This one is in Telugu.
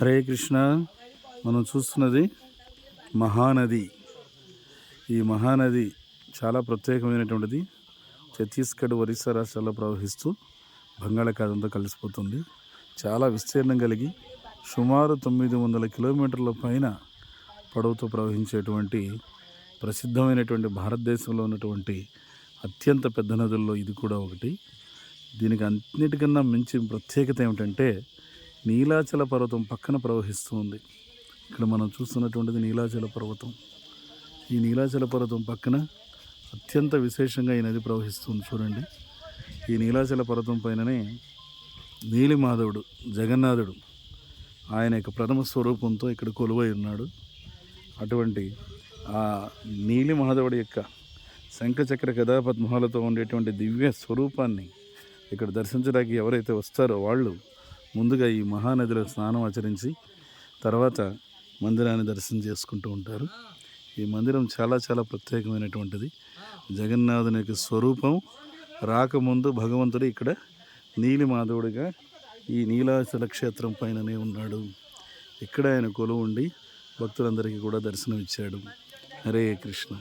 హరే కృష్ణ. మనం చూస్తున్నది మహానది. ఈ మహానది చాలా ప్రత్యేకమైనటువంటిది. ఛత్తీస్గఢ్ ఒరిస్సా రాష్ట్రాల్లో ప్రవహిస్తూ బంగాళాఖాతంతో కలిసిపోతుంది. చాలా విస్తీర్ణం కలిగి సుమారు తొమ్మిది వందల కిలోమీటర్ల పైన పొడవుతో ప్రవహించేటువంటి ప్రసిద్ధమైనటువంటి భారతదేశంలో ఉన్నటువంటి అత్యంత పెద్ద నదుల్లో ఇది కూడా ఒకటి. దీనికి అన్నిటికన్నా మించి ప్రత్యేకత ఏమిటంటే నీలాచల పర్వతం పక్కన ప్రవహిస్తూ ఉంది ఇక్కడ మనం చూస్తున్నటువంటిది నీలాచల పర్వతం. ఈ నీలాచల పర్వతం పక్కన అత్యంత విశేషంగా ఈ నది ప్రవహిస్తుంది చూడండి. ఈ నీలాచల పర్వతం పైననే నీలిమాధవుడు జగన్నాథుడు ఆయన యొక్క ప్రథమ స్వరూపంతో ఇక్కడ కొలువై ఉన్నాడు. అటువంటి ఆ నీలిమాధవుడి యొక్క శంఖచక్ర కథాపద్మహాలతో ఉండేటువంటి దివ్య స్వరూపాన్ని ఇక్కడ దర్శించడానికి ఎవరైతే వస్తారో వాళ్ళు ముందుగా ఈ మహానదిలో స్నానం ఆచరించి తర్వాత మందిరాన్ని దర్శనం చేసుకుంటూ ఉంటారు. ఈ మందిరం చాలా చాలా ప్రత్యేకమైనటువంటిది. జగన్నాథుని యొక్క స్వరూపం రాకముందు భగవంతుడు ఇక్కడ నీలిమాధవుడిగా ఈ నీలాచల క్షేత్రం పైననే ఉన్నాడు. ఇక్కడ ఆయన కొలువు ఉండి భక్తులందరికీ కూడా దర్శనం ఇచ్చాడు హరే కృష్ణ.